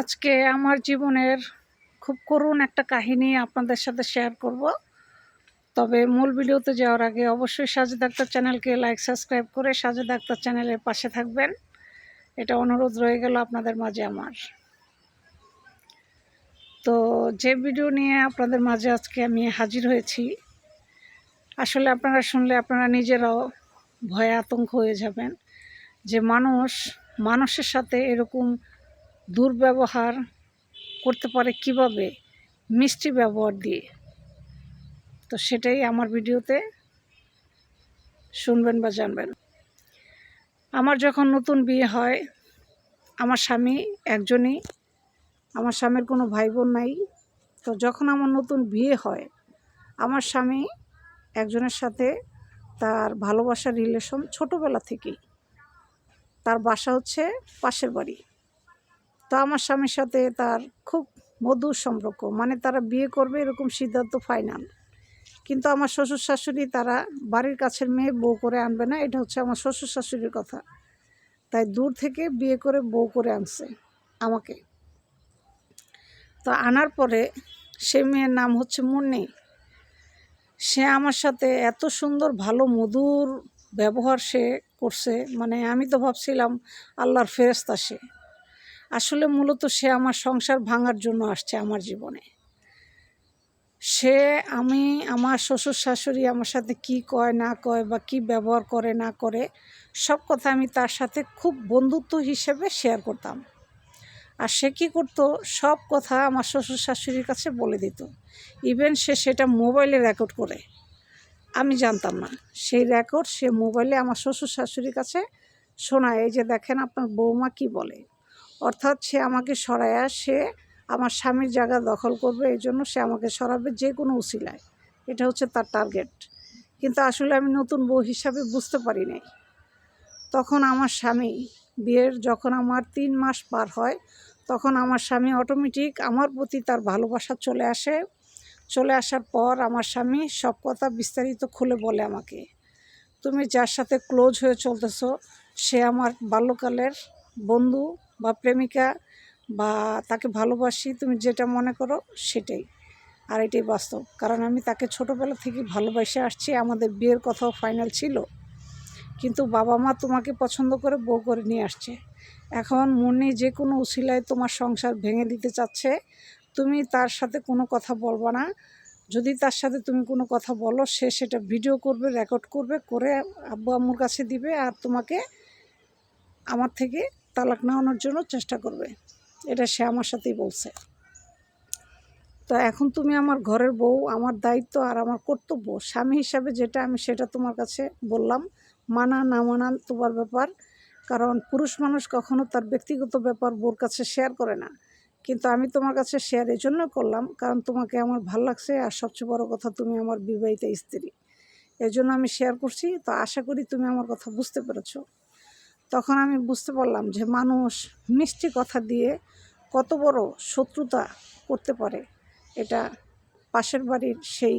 আজকে আমার জীবনের খুব করুণ একটা কাহিনী আপনাদের সাথে শেয়ার করব। তবে মূল ভিডিওতে যাওয়ার আগে অবশ্যই সাজেদ আক্তার চ্যানেলকে লাইক সাবস্ক্রাইব করে সাজেদ আক্তার চ্যানেলের পাশে থাকবেন। এটা অনুরোধ রয়ে গেল আপনাদের মাঝে আমার। তো যে ভিডিও নিয়ে আপনাদের মাঝে আজকে আমি হাজির হয়েছি, আসলে আপনারা শুনলে আপনারা নিজেরাও ভয়ে আতঙ্ক হয়ে যাবেন যে মানুষ মানুষের সাথে এরকম দুর্ব্যবহার করতে পারে কীভাবে? মিষ্টি ব্যবহার দিয়ে। তো সেটাই আমার ভিডিওতে শুনবেন বা জানবেন। আমার যখন নতুন বিয়ে হয়, আমার স্বামী একজনই, আমার স্বামীর কোনো ভাই বোন নাই। তো যখন আমার নতুন বিয়ে হয়, আমার স্বামী একজনের সাথে তার ভালোবাসার রিলেশন ছোটোবেলা থেকেই। তার বাসা হচ্ছে পাশের বাড়ি। তো আমার স্বামীর সাথে তার খুব মধুর সম্পর্ক। মানে তারা বিয়ে করবে এরকম সিদ্ধান্ত ফাইনাল কিন্তু আমার শ্বশুর শাশুড়ি তারা বাড়ির কাছের মেয়ে বউ করে আনবে না, এটা হচ্ছে আমার শ্বশুর শাশুড়ির কথা। তাই দূর থেকে বিয়ে করে বউ করে আনছে আমাকে। তো আনার পরে সে মেয়ের নাম হচ্ছে মুন্নি। সে আমার সাথে এত সুন্দর, ভালো, মধুর ব্যবহার সে করছে। মানে আমি তো ভাবছিলাম আল্লাহর ফেরস্তা সে। আসলে মূলত সে আমার সংসার ভাঙার জন্য আসছে আমার জীবনে। সে আমি, আমার শ্বশুর শাশুড়ি আমার সাথে কি কয়, না কয় বা কি ব্যবহার করে, না করে, সব কথা আমি তার সাথে খুব বন্ধুত্ব হিসেবে শেয়ার করতাম। আর সে কী করতো, সব কথা আমার শ্বশুর শাশুড়ির কাছে বলে দিত। ইভেন সে সেটা মোবাইলে রেকর্ড করে। আমি জানতাম না। সেই রেকর্ড সে মোবাইলে আমার শ্বশুর শাশুড়ির কাছে শোনায়। এই যে দেখেন আপনার বৌমা কি বলে। অর্থাৎ সে আমাকে সরায়া সে আমার স্বামীর জায়গা দখল করবে, এই জন্য সে আমাকে সরাবে যে কোনো উসিলায়। এটা হচ্ছে তার টার্গেট কিন্তু আসলে আমি নতুন বউ হিসাবে বুঝতে পারি নাই। তখন আমার স্বামী বিয়ের যখন আমার তিন মাস পার হয়, তখন আমার স্বামী অটোমেটিক আমার প্রতি তার ভালোবাসা চলে আসে। চলে আসার পর আমার স্বামী সব কথা বিস্তারিত খুলে বলে আমাকে, তুমি যার সাথে ক্লোজ হয়ে চলতেছো, সে আমার বাল্যকালের বন্ধু বা প্রেমিকা বা তাকে ভালোবাসি, তুমি যেটা মনে করো সেটাই। আর এটাই বাস্তব। কারণ আমি তাকে ছোটোবেলা থেকে ভালোবাসে আসছি, আমাদের বিয়ের কথাও ফাইনাল ছিল। কিন্তু বাবা মা তোমাকে পছন্দ করে বউ করে নিয়ে আসছে। এখন মনে যে কোনো উশিলায় তোমার সংসার ভেঙে দিতে চাচ্ছে, তুমি তার সাথে কোনো কথা বলবা না। যদি তার সাথে তুমি কোনো কথা বলো, সে সেটা ভিডিও করবে রেকর্ড করবে, করে আব্বু আম্মুর কাছে দিবে আর তোমাকে আমার থেকে তালাক নেওয়ানোর জন্য চেষ্টা করবে। এটা সে আমার সাথেই বলছে। তো এখন তুমি আমার ঘরের বউ, আমার দায়িত্ব আর আমার কর্তব্য, স্বামী হিসাবে যেটা আমি সেটা তোমার কাছে বললাম। মানা না মানা তোমার ব্যাপার, কারণ পুরুষ মানুষ কখনো তার ব্যক্তিগত ব্যাপার বোর কাছে শেয়ার করে না। কিন্তু আমি তোমার কাছে শেয়ার এই জন্য করলাম, কারণ তোমাকে আমার ভালো লাগছে আর সবচেয়ে বড় কথা তুমি আমার বিবাহিতা স্ত্রী। এই জন্য আমি শেয়ার করছি। তো আশা করি তুমি আমার কথা বুঝতে পেরেছ। তখন আমি বুঝতে পারলাম যে মানুষ মিষ্টি কথা দিয়ে কত বড় শত্রুতা করতে পারে। এটা পাশের বাড়ির সেই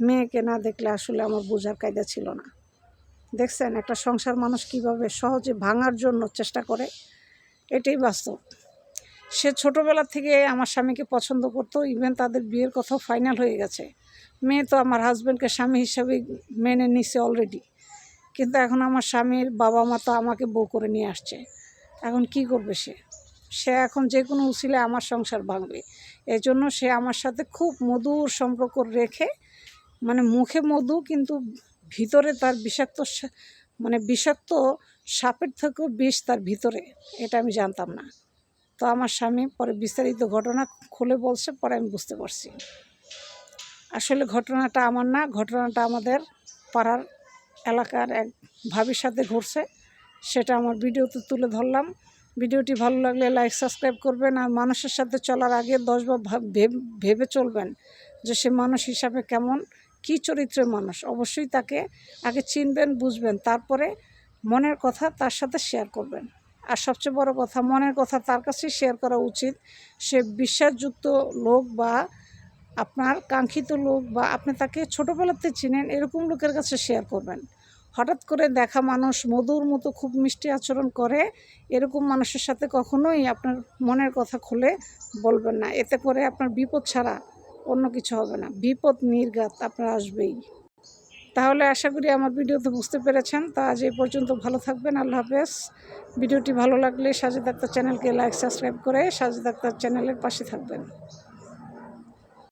মেয়েকে না দেখলে আসলে আমার বোঝার কায়দা ছিল না। দেখছেন একটা সংসার মানুষ কীভাবে সহজে ভাঙার জন্য চেষ্টা করে, এটাই বাস্তব। সে ছোটোবেলা থেকে আমার স্বামীকে পছন্দ করতো, ইভেন তাদের বিয়ের কথাও ফাইনাল হয়ে গেছে। মেয়ে তো আমার হাজব্যান্ডকে স্বামী হিসাবে মেনে নিছে অলরেডি কিন্তু এখন আমার স্বামীর বাবা মা তো আমাকে বউ করে নিয়ে আসছে। এখন কি করবে সে? সে এখন যে কোনো উচিলে আমার সংসার ভাঙবে। এই জন্য সে আমার সাথে খুব মধুর সম্পর্ক রেখে মানে মুখে মধু কিন্তু ভিতরে তার বিষাক্ত মানে বিষাক্ত সাপের থেকেও বিষ তার ভিতরে, এটা আমি জানতাম না। তো আমার স্বামী পরে বিস্তারিত ঘটনা খুলে বলছে, পরে আমি বুঝতে পারছি। আসলে ঘটনাটা আমার না, ঘটনাটা আমাদের পাড়ার এলাকার এক ভাবির সাথে ঘটছে সেটা আমার ভিডিওতে তুলে ধরলাম। ভিডিওটি ভালো লাগলে লাইক সাবস্ক্রাইব করবেন আর মানুষের সাথে চলার আগে দশবার ভেবে চলবেন যে সে মানুষ হিসাবে কেমন, কি চরিত্রের মানুষ। অবশ্যই তাকে আগে চিনবেন, বুঝবেন, তারপরে মনের কথা তার সাথে শেয়ার করবেন। আর সবচেয়ে বড় কথা, মনের কথা তার কাছেই শেয়ার করা উচিত। সে বিশ্বাসযুক্ত লোক বা আপনার কাঙ্ক্ষিত লোক বা আপনি তাকে ছোটোবেলাতে চিনেন, এরকম লোকের কাছে শেয়ার করবেন। হঠাৎ করে দেখা মানুষ মধুর মতো খুব মিষ্টি আচরণ করে, এরকম মানুষের সাথে কখনোই আপনার মনের কথা খুলে বলবেন না। এতে করে আপনার বিপদ ছাড়া অন্য কিছু হবে না। বিপদ, নির্ঘাত আপনার আসবেই। তাহলে আশা করি আমার ভিডিওতে বুঝতে পেরেছেন। তা আজ এই পর্যন্ত ভালো থাকবেন। আল্লাহ হাফেজ। ভিডিওটি ভালো লাগলে সাজেদ আক্তার চ্যানেলকে লাইক, সাবস্ক্রাইব করে সাজেদ আক্তার চ্যানেলের পাশে থাকবেন।